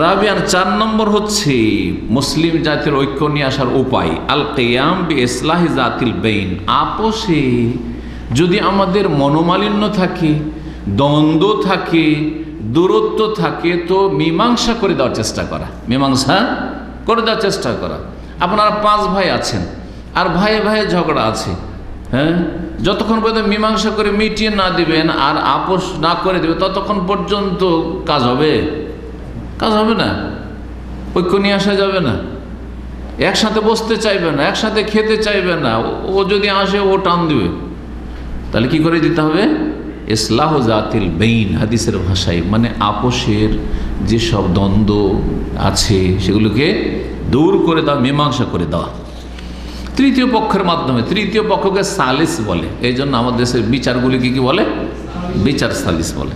রাবিয়ান চার নম্বর হচ্ছে মুসলিম জাতির ঐক্য নিয়ে আসার উপায়। আল কেয়াম বি ইসলাহি জাতিল বেইন। আপোষে যদি আমাদের মনোমালিন্য থাকে, দ্বন্দ্ব থাকে, দূরত্ব থাকে, তো মীমাংসা করে দেওয়ার চেষ্টা করা। মীমাংসা করে দেওয়ার চেষ্টা করা। আপনারা পাঁচ ভাই আছেন, আর ভাইয়ে ভাইয়ে ঝগড়া আছে হ্যাঁ? যতক্ষণ পর্যন্ত মীমাংসা করে মিটিয়ে না দিবেন আর আপোষ না করে দেবে ততক্ষণ পর্যন্ত কাজ হবে। কাজ হবে না, ঐক্য নিয়ে আসা যাবে না। একসাথে বসতে চাইবে না, একসাথে খেতে চাইবে না, ও- যদি আসে, ও টান দিবে। তাহলে কি করে দিতে হবে? ইসলাহ জাতিল বেইন, হাদিসের ভাষায় মানে আপোষের যেসব দ্বন্দ্ব আছে, সেগুলোকে দূর করে দেওয়া মীমাংসা করে দেওয়া তৃতীয় পক্ষের মাধ্যমে, তৃতীয় পক্ষকে সালিস বলে। এই জন্য আমাদের দেশের বিচারগুলিকে কি বলে? বিচার সালিস বলে।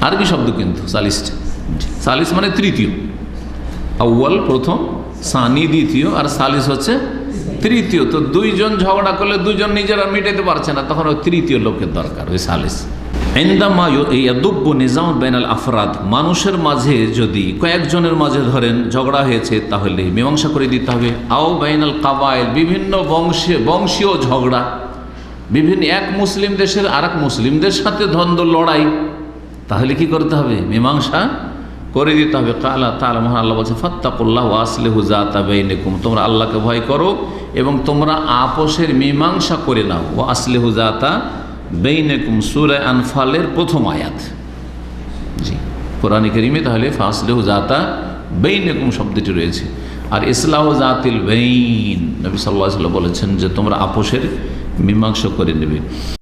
আরবি শব্দ কিন্তু, সালিসটা। সালিস মানে তৃতীয়। আউ্য়াল প্রথম, সানি দ্বিতীয়, আর সালিস হচ্ছে তৃতীয়। তো দুইজন ঝগড়া করলে দুজন নিজেরা মেটাতে পারছে না, তখন ওই তৃতীয় লোকের দরকার, ওই সালিস। আফরাদ, মানুষের মাঝে যদি কয়েকজনের মাঝে ধরেন ঝগড়া হয়েছে, তাহলে মীমাংসা করে দিতে হবে। আও বাইনাল কাবাইল, বিভিন্ন বংশে বংশীয় ঝগড়া, বিভিন্ন এক মুসলিম দেশের আর মুসলিমদের সাথে ধন্দ লড়াই, তাহলে কি করতে হবে? মীমাংসা করে দিতে হবে। কালা তালা মহান আল্লাহ বলছে, ফত্তাকুল্লাহ আসলে হুজাতা বেইনেকুম। তোমরা আল্লাহকে ভয় করো এবং তোমরা আপোষের মীমাংসা করে নাও। ও আসলে হুজাতা বেইনেকুম, সুরে আনফালের প্রথম আয়াত। জি, কোরআন করিমে তাহলে ফাসলে হুজাতা বেইনেকুম শব্দটি রয়েছে। আর ইসলাহ জাতিল বেইন, নবী সাল্লাহ বলেছেন যে তোমরা আপোষের মীমাংসা করে নেবে।